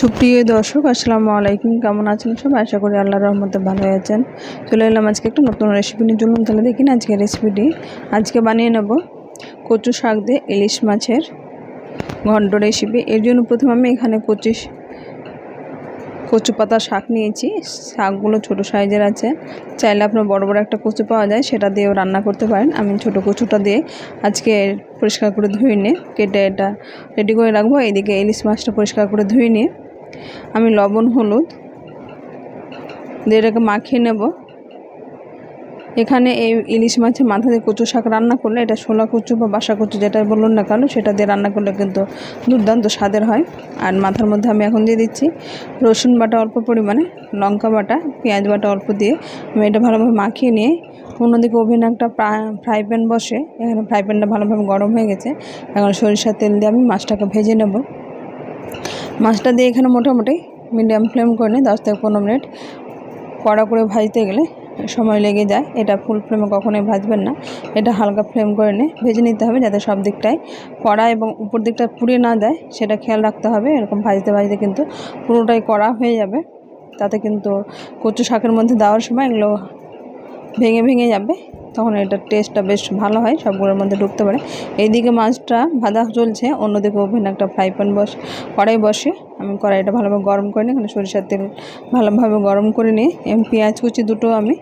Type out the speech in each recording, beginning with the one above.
সুপ্রিয় দর্শক, আসসালামু আলাইকুম। কেমন আছেন সব আশা করি আল্লাহ রহমতে ভালো আছেন। চলে এলাম আজকে একটা নতুন রেসিপি নিয়ে। চলুন তাহলে দেখি না আজকে রেসিপিটি আজকে বানিয়ে নেব কচু শাক দিয়ে ইলিশ মাছের ঘন্ট রেসিপি এর জন্য প্রথমে আমি এখানে কচু কচু পাতা শাক নিয়েছি। শাকগুলো ছোট সাইজের আছে। চাইলে আপনার বড় বড় একটা কচু পাওয়া যায়, সেটা দিয়েও রান্না করতে পারেন। আমি ছোট কচুটা দিয়ে আজকে পরিষ্কার করে ধুয়ে নিয়ে কেটে এটা রেডি করে রাখব। এইদিকে ইলিশ মাছটা পরিষ্কার করে ধুয়ে নিয়ে আমি লবণ, হলুদ দিয়ে এটাকে মাখিয়ে নেব। এখানে এই ইলিশ মাছের মাথা দিয়ে কচু শাক রান্না করলে, এটা শোলা কচু বা বাসা কচু যেটা বলুন না কেন, সেটা দিয়ে রান্না করলে কিন্তু দুর্দান্ত স্বাদের হয়। আর মাথার মধ্যে আমি এখন দিয়ে দিচ্ছি রসুন বাটা অল্প পরিমাণে, লঙ্কা বাটা, পেঁয়াজ বাটা অল্প দিয়ে। আমি এটা ভালোভাবে মাখিয়ে নিয়ে, অন্যদিকে ওভেনে একটা ফ্রাই প্যান বসে, এখানে ফ্রাই প্যানটা ভালোভাবে গরম হয়ে গেছে। এখন সরিষার তেল দিয়ে আমি মাছটাকে ভেজে নেব। মাছটা দিয়ে এখানে মোটামুটি মিডিয়াম ফ্লেম করে নিই, দশ থেকে পনেরো মিনিট। কড়া করে ভাজতে গেলে সময় লেগে যায়। এটা ফুল ফ্লেমে কখনোই ভাজবেন না। এটা হালকা ফ্লেম করে নিয়ে ভেজে নিতে হবে যাতে সব দিকটাই কড়া এবং উপর দিকটা পুড়ে না দেয় সেটা খেয়াল রাখতে হবে। এরকম ভাজতে ভাজতে কিন্তু পুরোটাই কড়া হয়ে যাবে। তাতে কিন্তু কচু শাকের মধ্যে দেওয়ার সময় এগুলো ভেঙে ভেঙে যাবে। তখন এটার টেস্টটা বেশ ভালো হয়, সবগুলোর মধ্যে ঢুকতে পারে। এইদিকে মাছটা ভাজা চলছে, অন্যদিকে ওভেন একটা ফ্রাই প্যান বস, কড়াই বসে। আমি কড়াইটা ভালোভাবে গরম করে নিই, এখানে সরিষার তেল ভালোভাবে গরম করে নিই। এবং পেঁয়াজ কুচি দুটো আমি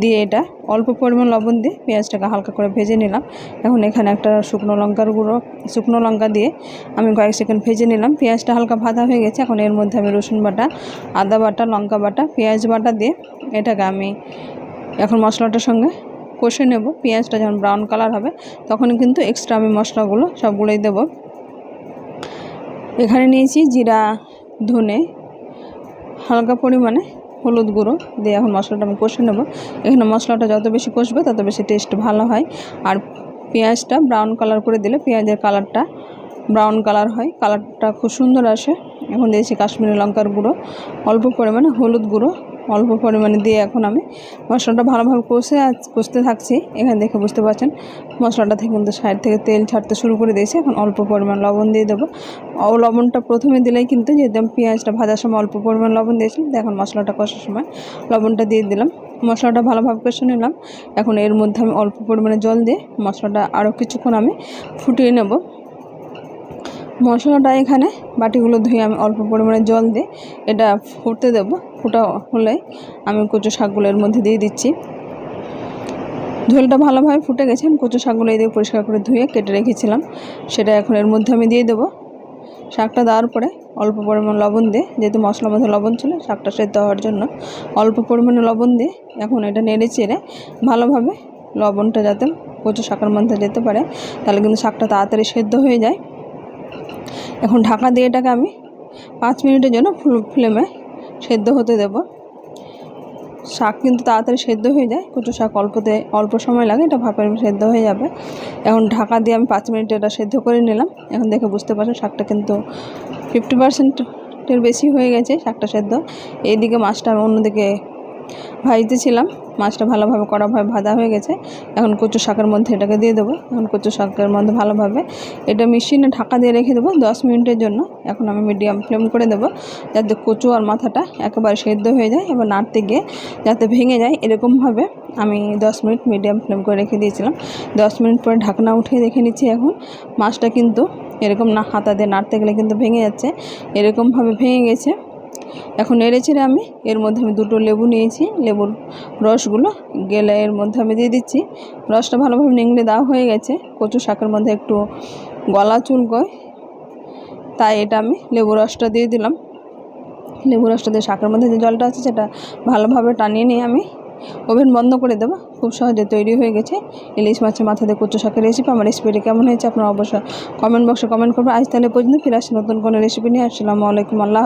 দিয়ে এটা অল্প পরিমাণ লবণ দিয়ে পেঁয়াজটাকে হালকা করে ভেজে নিলাম। এখন এখানে একটা শুকনো লঙ্কার গুঁড়ো, শুকনো লঙ্কা দিয়ে আমি কয়েক সেকেন্ড ভেজে নিলাম। পেঁয়াজটা হালকা ভাজা হয়ে গেছে, এখন এর মধ্যে আমি রসুন বাটা, আদা বাটা, লঙ্কা বাটা, পেঁয়াজ বাটা দিয়ে এটাকে আমি এখন মশলাটার সঙ্গে কষে নেব, পেঁয়াজটা যখন ব্রাউন কালার হবে, তখন কিন্তু এক্সট্রা আমি মশলাগুলো সবগুলোই দেব। এখানে নিয়েছি জিরা, ধনে, হালকা পরিমাণে হলুদ গুঁড়ো দিয়ে এখন মশলাটা আমি কষে নেব। এখানে মশলাটা যত বেশি কষবে, তত বেশি টেস্ট ভালো হয়। আর পেঁয়াজটা ব্রাউন কালার করে দিলে পেঁয়াজের কালারটা ব্রাউন কালার হয়। কালারটা খুব সুন্দর আসে। এখন দিয়েছি কাশ্মীরি লঙ্কার গুঁড়ো, অল্প পরিমাণে হলুদ গুঁড়ো অল্প পরিমাণে দিয়ে এখন আমি মশলাটা ভালোভাবে কষে কষতে থাকছি। এখানে দেখে বুঝতে পারছেন, মশলাটা থেকে কিন্তু সাইড থেকে তেল ছাড়তে শুরু করে দিয়েছি। এখন অল্প পরিমাণ লবণ দিয়ে দেবো। ও লবণটা প্রথমে দিলেই কিন্তু যেহেতু পেঁয়াজটা ভাজার সময় অল্প পরিমাণ লবণ দিয়েছিলাম এখন মশলাটা কষার সময় লবণটা দিয়ে দিলাম। মশলাটা ভালোভাবে কষে নিলাম। এখন এর মধ্যে আমি অল্প পরিমাণে জল দিয়ে মশলাটা আরও কিছুক্ষণ আমি ফুটিয়ে নেব। মশলাটা এখানে, বাটিগুলো ধুয়ে আমি অল্প পরিমাণে জল দিয়ে এটা ফুটতে দেব। ফুটা হলে আমি কচু শাকগুলো এর মধ্যে দিয়ে দিচ্ছি। ঝোলটা ভালোভাবে ফুটে গেছে, আমি কচু শাকগুলো এই দিয়ে পরিষ্কার করে ধুয়ে কেটে রেখেছিলাম। সেটা এখন এর মধ্যে আমি দিয়ে দেবো। শাকটা দেওয়ার পরে অল্প পরিমাণ লবণ দিয়ে, যেহেতু মশলার মধ্যে লবণ ছিল, শাকটা সেদ্ধ হওয়ার জন্য অল্প পরিমাণে লবণ দিয়ে এখন এটা নেড়ে চেড়ে ভালোভাবে লবণটা যাতে কচু শাকের মধ্যে যেতে পারে, তাহলে কিন্তু শাকটা তাড়াতাড়ি সেদ্ধ হয়ে যায়। এখন ঢাকা দিয়ে এটাকে আমি পাঁচ মিনিটের জন্য ফুল ফ্লেমে সেদ্ধ হতে দেব। শাক কিন্তু তাড়াতাড়ি সেদ্ধ হয়ে যায়, কচু শাক অল্পতে, অল্প সময় লাগে, এটা ভাপের সেদ্ধ হয়ে যাবে। এখন ঢাকা দিয়ে আমি পাঁচ মিনিট এটা সেদ্ধ করে নিলাম। এখন দেখে বুঝতে পারছেন, শাকটা কিন্তু ফিফটি পার্সেন্টের বেশি হয়ে গেছে, শাকটা সেদ্ধ। এইদিকে মাছটা আমি অন্যদিকে ভাজতেছিলাম মাছটা ভালোভাবে কড়াভাবে ভাজা হয়ে গেছে। এখন কচু শাকের মধ্যে এটাকে দিয়ে দেবো। এখন কচু শাকের মধ্যে ভালোভাবে এটা মেশিনে ঢাকা দিয়ে রেখে দেবো দশ মিনিটের জন্য। এখন আমি মিডিয়াম ফ্লেম করে দেবো যাতে কচু আর মাথাটা একেবারে সেদ্ধ হয়ে যায়, এবার নাড়তে গিয়ে যাতে ভেঙে যায়, এরকমভাবে আমি দশ মিনিট মিডিয়াম ফ্লেম করে রেখে দিয়েছিলাম। দশ মিনিট পরে ঢাকনা উঠিয়ে দেখে নিচ্ছি এখন। মাছটা কিন্তু এরকম না হাতা দিয়ে নাড়তে গেলে কিন্তু ভেঙে যাচ্ছে। এরকমভাবে ভেঙে গেছে। এখন নেড়ে ছেড়ে আমি এর মধ্যে আমি দুটো লেবু নিয়েছি, লেবুর রসগুলো গেলে এর মধ্যে আমি দিয়ে দিচ্ছি। রসটা ভালোভাবে নিংড়ে দেওয়া হয়ে গেছে, কচু শাকের মধ্যে একটু গলা চুলকোয়, তাই এটা আমি লেবু রসটা দিয়ে দিলাম। লেবু রসটা দিয়ে শাকের মধ্যে যে জলটা আছে সেটা ভালোভাবে টানিয়ে নিয়ে আমি ওভেন বন্ধ করে দেবো। খুব সহজে তৈরি হয়ে গেছে। ইলিশ মাছের মাথা দিয়ে কচু শাকের রেসিপি আমার রেসিপিটি কেমন হয়েছে আপনারা অবশ্যই কমেন্ট বক্সে কমেন্ট করবেন। আজ তাহলে পর্যন্ত ফিরে আসছি নতুন কোনো রেসিপি নিয়ে। আসসালামু আলাইকুম, আল্লাহ